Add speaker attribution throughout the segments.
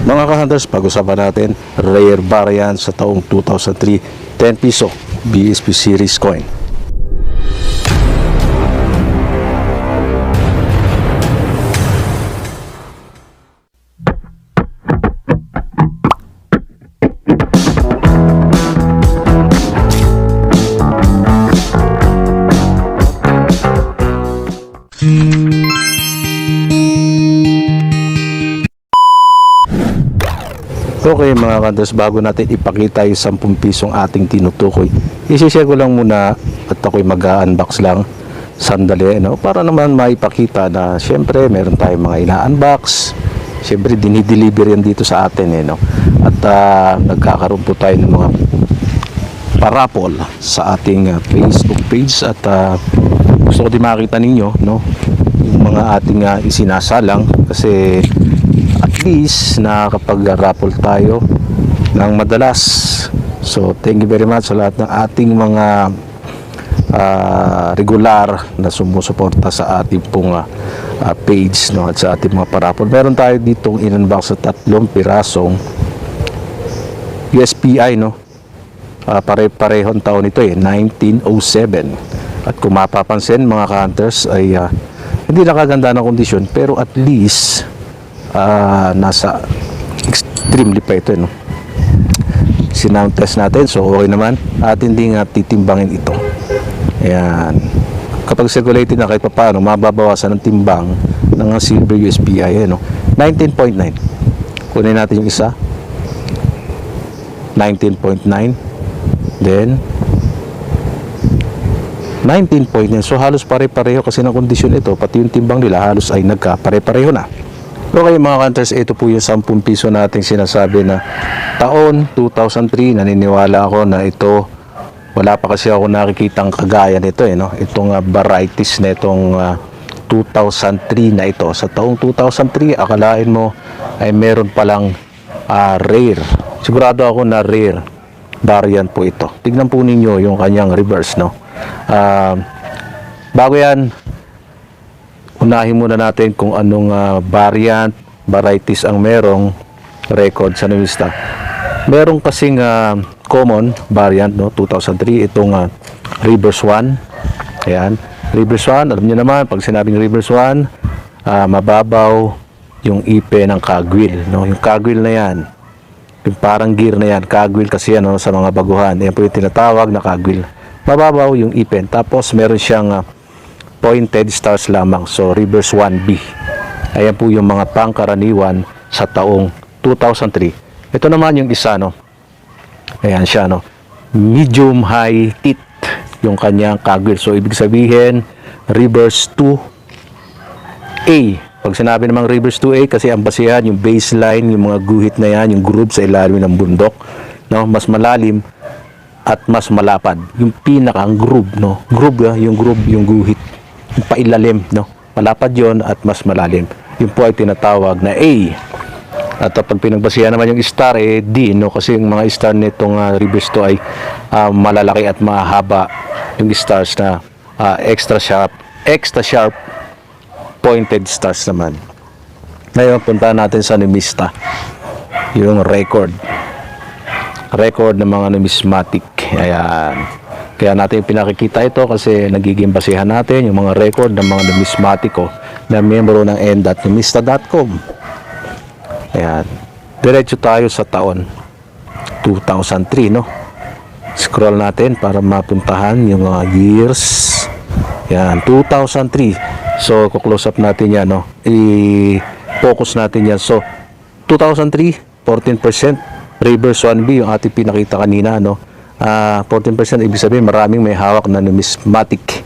Speaker 1: Mga ka-hunters, pag-usapan natin rare variant sa taong 2003 10 piso BSP series coin. Okay mga kantos, bago natin ipakita yung 10 pisong ating tinutukoy, isishare ko lang muna at ako'y mag-unbox lang sandali no? para naman maipakita na syempre meron tayong mga ina-unbox syempre dinideliver yan dito sa atin eh, no? at ah, nagkakaroon po tayo ng mga parapol sa ating ah, Facebook page at ah, gusto ko din makita ninyo no? yung mga ating ah, isinasalang kasi at least nakakapag-raffle tayo ng madalas. So, thank you very much sa lahat ng ating mga ah, regular na sumusuporta sa ating pong ah, page no, at sa ating mga parapol. Meron tayo ditong in-unbox sa tatlong pirasong USPI no. Ah, pare-parehong taon ito eh, 1907. At kung mapapansin mga ka-hunters ay ah, hindi nakaganda ng kondisyon pero at least ah, nasa extremely pa ito eh, no? sinound test natin so okay naman. At hindi nga titimbangin ito. Ayan. Kapag circulated na kahit paano mababawasan ng timbang ng silver USPI eh, no? 19.9 kunin natin yung isa. 19.9 then 19.9 so halos pare-pareho kasi ng kondisyon ito. Pati yung timbang nila halos ay nagka-pare-pareho na Okay mga counters, ito po yung 10 piso nating sinasabi na taon 2003, naniniwala ako na ito wala pa kasi ako nakikitang kagaya nito eh, no? itong uh, varieties na itong ah, 2003 na ito. Sa taong 2003 akalain mo ay meron palang ah, rare. Sigurado ako na rare variant po ito. Tignan po ninyo yung kanyang reverse no? Ah, bago yan unahin muna natin kung anong ah, variant, varieties ang merong record sa Navista. Merong kasing ah, common variant no 2003 itong ah, Reverse 1. Ayan, Reverse 1, alam niyo naman pag sinabing Reverse 1, ah, mababaw yung ipe ng kagwil, no? Yung kagwil na 'yan. Yung parang gear na 'yan, kagwil kasi yan no, sa mga baguhan. Yan po yung tinatawag na kagwil. Mababaw yung ipin. Tapos meron siyang ah, pointed stars lamang. So, reverse 1B. Ayan po yung mga pangkaraniwan sa taong 2003. Ito naman yung isa, no? Ayan siya, no? Medium high teeth yung kanyang kagwil. So, ibig sabihin, reverse 2A. Pag sinabi namang reverse 2A, kasi ang basihan, yung baseline, yung mga guhit na yan, yung groove sa ilalim ng bundok, no? Mas malalim at mas malapad. Yung pinaka ang groove, no? Groove, ah, yung groove, yung guhit. Pailalim, no? Malapad yon at mas malalim. Yun po ay tinatawag na A. At uh, pag pinagbasihan naman yung star, eh D, no? Kasi yung mga star nitong uh, reverse to ay ah, malalaki at mahaba yung stars na ah, extra sharp, extra sharp pointed stars naman. Ngayon, punta natin sa Numista. Yung record record ng mga numismatic. Ayan. Kaya natin pinakikita ito kasi nagiging basihan natin yung mga record ng mga numismatiko na membro ng n.numista.com. Ayan. Diretso tayo sa taon 2003, no? Scroll natin para mapuntahan yung mga years. Yan, 2003. So, kuklose up natin yan, no? I-focus natin yan. So, 2003, 14%. Reverse 1B, yung ating pinakita kanina, no? Ah, 14% ibig sabihin maraming may hawak na numismatic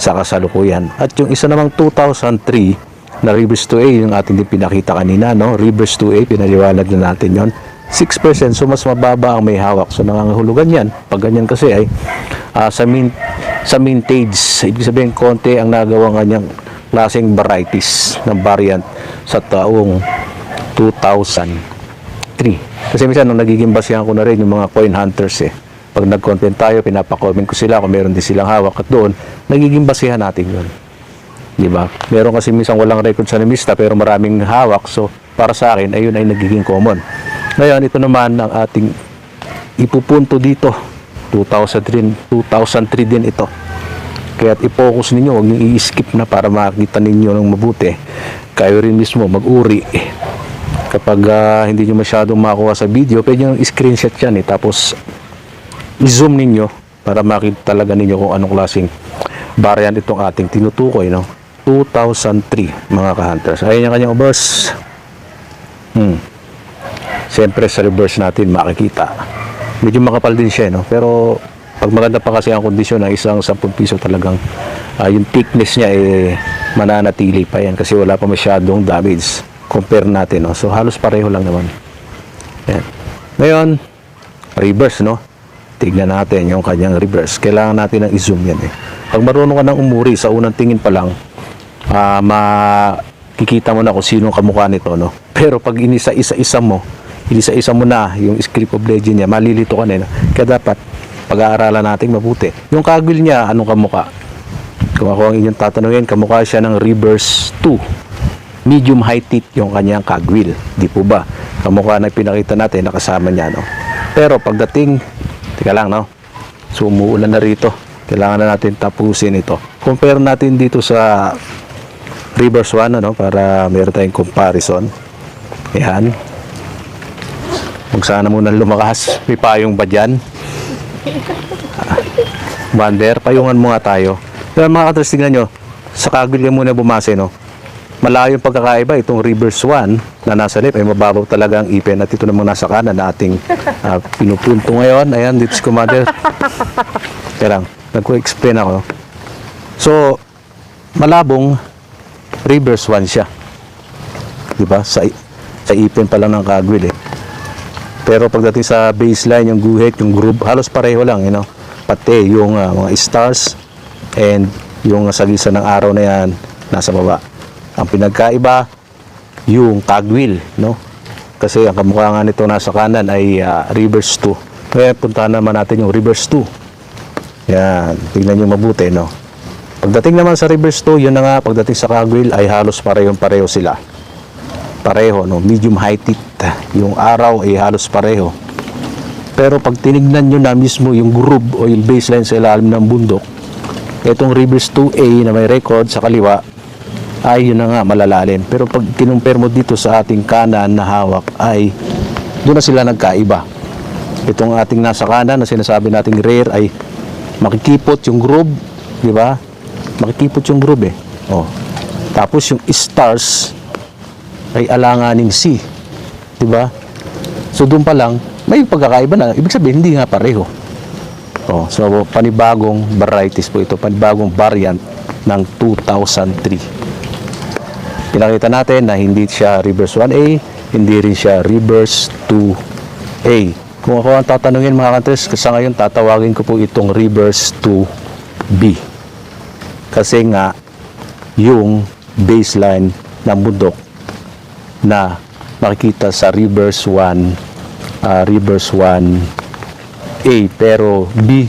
Speaker 1: sa kasalukuyan. At yung isa namang 2003 na reverse 2A, yung ating din pinakita kanina, no? Reverse 2A, pinaliwanag na natin yon 6%, so mas mababa ang may hawak. So nangangahulugan yan. Pag ganyan kasi ay ah, sa min sa mintage, ibig sabihin konti ang nagawang kanyang klaseng varieties ng variant sa taong 2003. Kasi minsan nung nagiging basihan ko na rin yung mga coin hunters eh. Pag nag-content tayo, pinapa-comment ko sila kung meron din silang hawak at doon, nagiging basihan natin yun. Di ba? Meron kasi minsan walang record sa namista pero maraming hawak so para sa akin, ayun ay nagiging common. Ngayon, ito naman ang ating ipupunto dito. 2003, 2003 din ito. Kaya i-focus ninyo, huwag nyo i-skip na para makita ninyo ng mabuti. Kayo rin mismo mag-uri. Kapag ah, hindi nyo masyadong makuha sa video, pwede nyo screenshot yan eh. Tapos, i-zoom ninyo para makita talaga ninyo kung anong klaseng variant itong ating tinutukoy, no? 2003, mga ka-hunters. Ayun yung kanyang ubos. Hmm. Siyempre, sa reverse natin makikita. Medyo makapal din siya, no? Pero, pag maganda pa kasi ang kondisyon ng isang 10 piso talagang ah, yung thickness niya eh mananatili pa yan kasi wala pa masyadong damage compare natin no? So halos pareho lang naman. Yan ngayon reverse no? Tignan natin yung kanyang reverse. Kailangan natin ng i-zoom yan eh. Pag marunong ka ng umuri sa unang tingin pa lang ah makikita mo na kung sino kamukha nito no? Pero pag inisa-isa-isa mo inisa-isa mo na yung script of legend niya malilito ka na eh, no? kaya dapat pag-aaralan natin mabuti. Yung kagwil niya anong kamukha? Kung ako ang inyong tatanungin kamukha siya ng reverse 2 medium high teeth yung kanyang kagwil. Di po ba? Kamukha na pinakita natin nakasama niya no? Pero pagdating tika lang no? So umuulan na rito. Kailangan na natin tapusin ito. Compare natin dito sa reverse 1 ano? Para meron tayong comparison. Yan Huwag sana muna lumakas. May payong ba dyan? Wander, payungan mo nga tayo. Pero mga katras, tingnan nyo, sa kagil yan muna bumase, no? Malayo pagkakaiba, itong reverse 1 na nasa left ay mababaw talaga ang ipin at ito namang nasa kanan na ating ah, pinupunto ngayon. Ayan, dito si Commander. Kaya lang, nagko-explain ako. So, malabong reverse 1 siya. Diba? Sa, sa ipin pa lang ng kagwil eh. Pero pagdating sa baseline, yung guhit, yung groove, halos pareho lang, you know. Pati yung ah, mga stars and yung sagisan ng araw na yan, nasa baba. Ang pinagkaiba, yung cogwheel, no? Kasi ang kamukha nga nito nasa kanan ay ah, reverse 2. Kaya puntahan naman natin yung reverse 2. Yan, tingnan nyo mabuti, no? Pagdating naman sa reverse 2, yun na nga, pagdating sa cogwheel ay halos parehong-pareho sila pareho, no? medium high teeth. Yung araw ay halos pareho. Pero pag tinignan nyo na mismo yung groove o yung baseline sa ilalim ng bundok, itong reverse 2A na may record sa kaliwa, ay yun na nga malalalim. Pero pag kinumpare mo dito sa ating kanan na hawak, ay doon na sila nagkaiba. Itong ating nasa kanan na sinasabi nating rare ay makikipot yung groove, di ba? Makikipot yung groove eh. Oh. Tapos yung stars, ay alanganing C. 'Di ba? So doon pa lang may pagkakaiba na. Ibig sabihin hindi nga pareho. Oh, so panibagong varieties po ito, panibagong variant ng 2003. Pinakita natin na hindi siya reverse 1A, hindi rin siya reverse 2A. Kung ako ang tatanungin mga kantres, sa ngayon tatawagin ko po itong reverse 2B. Kasi nga, yung baseline ng bundok na makikita sa reverse 1 ah, reverse 1 A pero B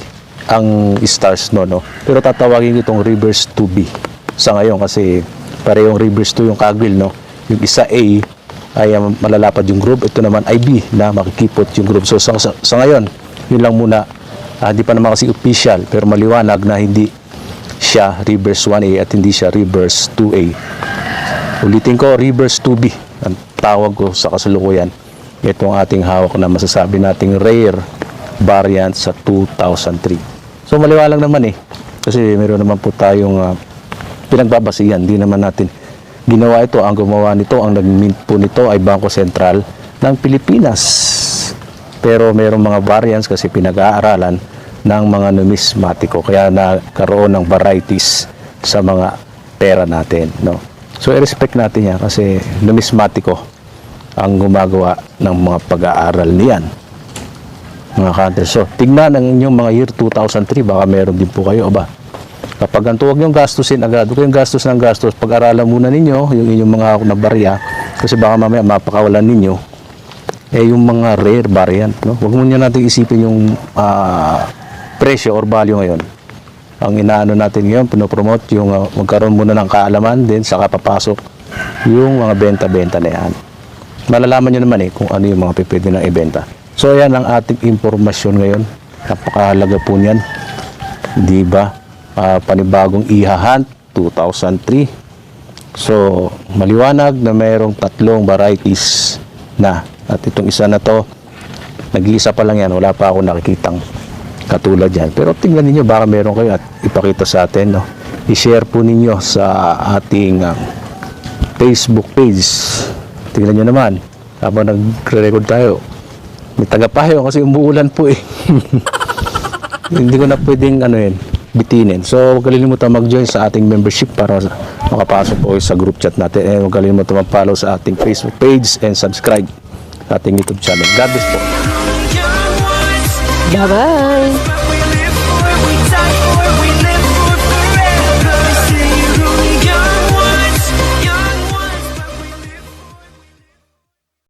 Speaker 1: ang stars no no pero tatawagin ko itong reverse 2B sa ngayon kasi parehong reverse 2 yung kagwil no yung isa A ay um, malalapad yung group ito naman ay B na makikipot yung group so sa, sa, sa ngayon yun lang muna Ah, hindi pa naman kasi official pero maliwanag na hindi siya reverse 1A at hindi siya reverse 2A Ulitin ko, reverse 2B. Ang tawag ko sa kasalukuyan. Ito ang ating hawak na masasabi nating rare variant sa 2003. So maliwalang naman eh. Kasi meron naman po tayong uh, pinagbabasihan. Hindi naman natin ginawa ito. Ang gumawa nito, ang nag-mint po nito ay Bangko Sentral ng Pilipinas. Pero mayroong mga variants kasi pinag-aaralan ng mga numismatiko. Kaya nagkaroon ng varieties sa mga pera natin. No? So, i-respect natin yan kasi numismatiko ang gumagawa ng mga pag-aaral niyan. Mga counters. So, tignan ang inyong mga year 2003, baka meron din po kayo, aba. Kapag ganito, huwag niyong gastusin agad. Huwag kayong gastos ng gastos. Pag-aralan muna ninyo yung inyong mga hawak na barya kasi baka mamaya mapakawalan ninyo eh yung mga rare variant. No? Huwag muna natin isipin yung ah, presyo or value ngayon ang inaano natin ngayon, pinopromote yung uh, magkaroon muna ng kaalaman din saka papasok yung mga benta-benta na yan. malalaman nyo naman eh kung ano yung mga pwede na ibenta. So yan ang ating impormasyon ngayon. Napakahalaga po niyan. Di ba? Ah, panibagong ihahan 2003. So maliwanag na mayroong tatlong varieties na. At itong isa na to, nag-iisa pa lang yan. Wala pa ako nakikitang katulad yan. Pero tingnan ninyo, baka meron kayo at ipakita sa atin. No? I-share po ninyo sa ating ah, Facebook page. Tingnan nyo naman, habang nagre-record tayo, may tagapayo kasi umuulan po eh. Hindi ko na pwedeng ano yun, bitinin. So, huwag kalimutan mag-join sa ating membership para makapasok po sa group chat natin. And huwag kalimutan mag-follow sa ating Facebook page and subscribe sa ating YouTube channel. God bless po.
Speaker 2: Bye-bye!